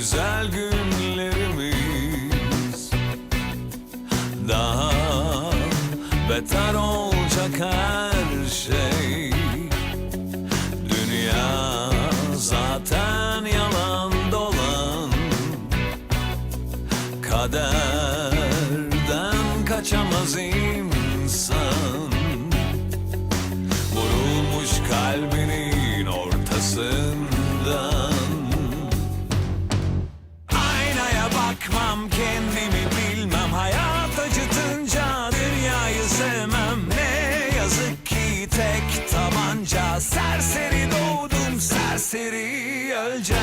güzel günlerimiz. Daha beter olacak her şey. Dünya zaten yalan dolan. Kaderden kaçamaz insan. Vurulmuş kalbinin tek tabanca. Serseri doğdum serseri öleceğim.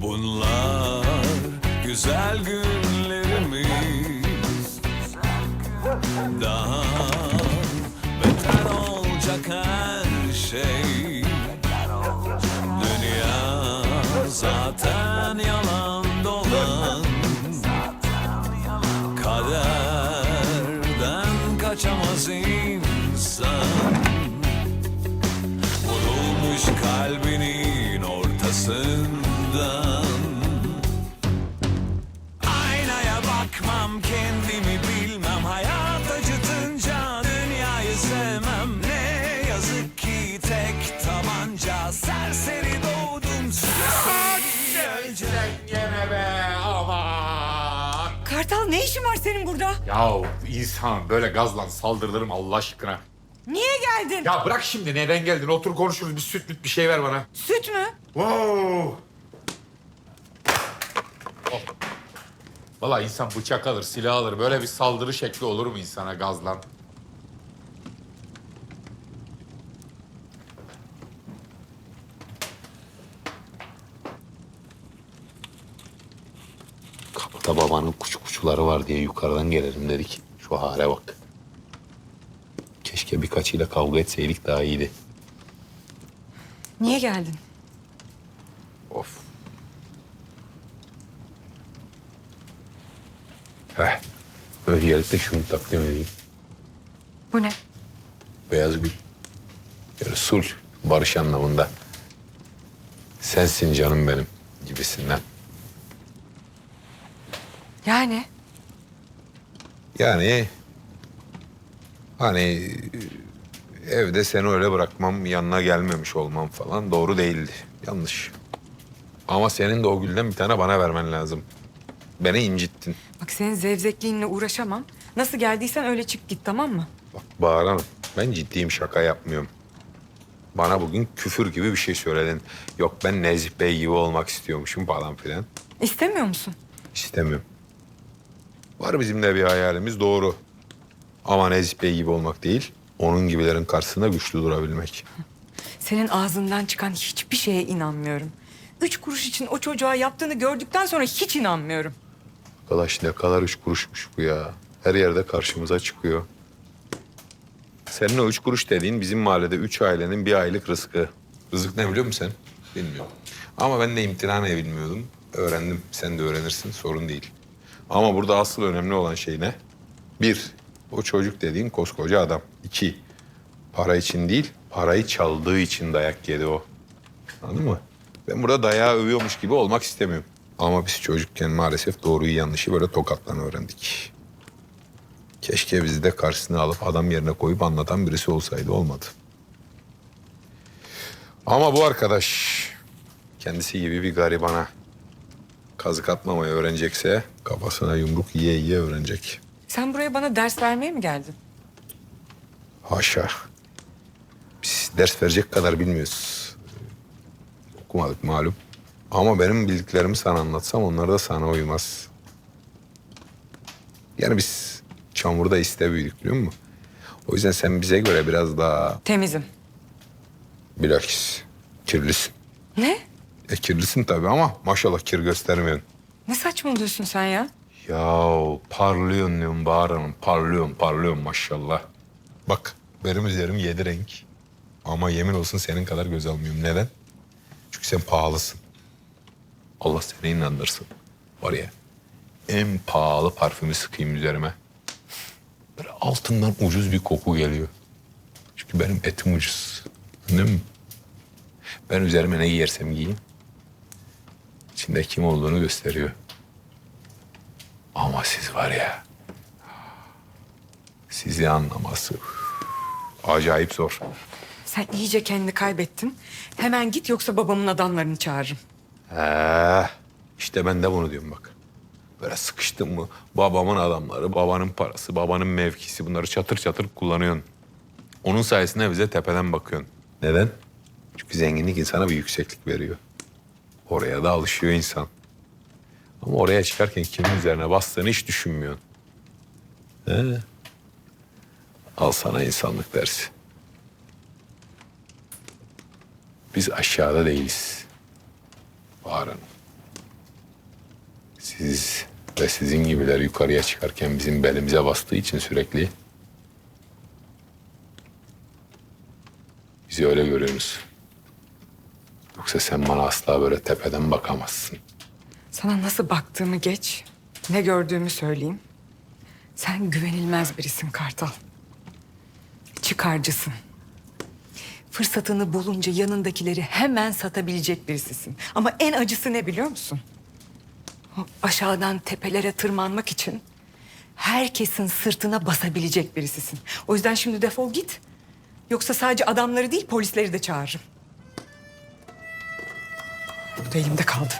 Bunlar güzel günlerimiz Daha beter olacak her şey. Dünya zaten yalan dolan. Kaderden kaçamaz insan. Vurulmuş kalbinin tek tabanca Serseri doğdum öleceğim Gene be aman. Kartal ne işin var senin burada? Yahu insan böyle gazla saldırılır mı Allah aşkına? Niye geldin? Ya bırak şimdi neden geldin otur konuşuruz bir süt müt bir şey ver bana. Süt mü? Wow. Oh. Valla insan bıçak alır, silah alır. Böyle bir saldırı şekli olur mu insana gazlan? Kapıda babanın kuş kuşuları var diye yukarıdan gelelim dedik. Şu hale bak. Keşke birkaçıyla kavga etseydik daha iyiydi. Niye geldin? Of. Heh. Öncelikle şunu takdim edeyim. Bu ne? Beyaz gül. Yani sulh, barış anlamında. Sensin canım benim gibisinden. Yani Yani hani evde seni öyle bırakmam, yanına gelmemiş olmam falan doğru değildi. Yanlış. Ama senin de o gülden bir tane bana vermen lazım. Beni incittin. bak senin zevzekliğinle uğraşamam. Nasıl geldiysen öyle çık git tamam mı? Bak Bahar Hanım, ben ciddiyim şaka yapmıyorum. Bana bugün küfür gibi bir şey söyledin. Yok ben Nezih Bey gibi olmak istiyormuşum falan filan. İstemiyor musun? İstemiyorum. Var bizim de bir hayalimiz doğru. Ama Nezih Bey gibi olmak değil, onun gibilerin karşısında güçlü durabilmek. Senin ağzından çıkan hiçbir şeye inanmıyorum. Üç kuruş için o çocuğa yaptığını gördükten sonra hiç inanmıyorum. Arkadaş ne kadar üç kuruşmuş bu ya. Her yerde karşımıza çıkıyor. Senin o üç kuruş dediğin bizim mahallede üç ailenin bir aylık rızkı. Rızık ne biliyor musun sen? Bilmiyorum. Ama ben de imtihanı bilmiyordum. Öğrendim. Sen de öğrenirsin. Sorun değil. Ama burada asıl önemli olan şey ne? Bir, o çocuk dediğin koskoca adam. İki, para için değil, parayı çaldığı için dayak yedi o. Anladın mı? Ben burada dayağı övüyormuş gibi olmak istemiyorum. Ama biz çocukken maalesef doğruyu yanlışı böyle tokatlan öğrendik. Keşke bizi de karşısına alıp adam yerine koyup anlatan birisi olsaydı olmadı. Ama bu arkadaş kendisi gibi bir garibana kazık atmamayı öğrenecekse kafasına yumruk yiye yiye öğrenecek. Sen buraya bana ders vermeye mi geldin? Haşa. Biz ders verecek kadar bilmiyoruz. Okumadık malum. Ama benim bildiklerimi sana anlatsam onlar da sana uymaz. Yani biz çamurda iste büyüdük biliyor musun? O yüzden sen bize göre biraz daha Temizim. bilakis kirlisin. Ne? E kirlisin tabii ama maşallah kir göstermiyorsun. Ne saçmalıyorsun sen ya? Ya parlıyorsun diyorum Bahar Hanım. Parlıyorsun, parlıyorsun maşallah. Bak benim üzerim yedi renk. Ama yemin olsun senin kadar göz almıyorum. Neden? Çünkü sen pahalısın. Allah seni inandırsın. Var ya en pahalı parfümü sıkayım üzerime. Böyle altından ucuz bir koku geliyor. Çünkü benim etim ucuz. Anladın mı? Ben üzerime ne giyersem giyeyim. İçinde kim olduğunu gösteriyor. Ama siz var ya. Sizi anlaması acayip zor. Sen iyice kendini kaybettin. Hemen git yoksa babamın adamlarını çağırırım. He, işte ben de bunu diyorum bak. Böyle sıkıştın mı babamın adamları, babanın parası, babanın mevkisi bunları çatır çatır kullanıyorsun. Onun sayesinde bize tepeden bakıyorsun. Neden? Çünkü zenginlik insana bir yükseklik veriyor. Oraya da alışıyor insan. Ama oraya çıkarken kimin üzerine bastığını hiç düşünmüyorsun. He. Al sana insanlık dersi. Biz aşağıda değiliz. Bağırın. Siz ve sizin gibiler yukarıya çıkarken bizim belimize bastığı için sürekli bizi öyle görüyorsunuz. Yoksa sen bana asla böyle tepeden bakamazsın. Sana nasıl baktığımı geç, ne gördüğümü söyleyeyim. Sen güvenilmez birisin Kartal. Çıkarcısın. Fırsatını bulunca yanındakileri hemen satabilecek birisisin. Ama en acısı ne biliyor musun? O aşağıdan tepelere tırmanmak için herkesin sırtına basabilecek birisisin. O yüzden şimdi defol git. Yoksa sadece adamları değil polisleri de çağırırım. Elimde kaldı.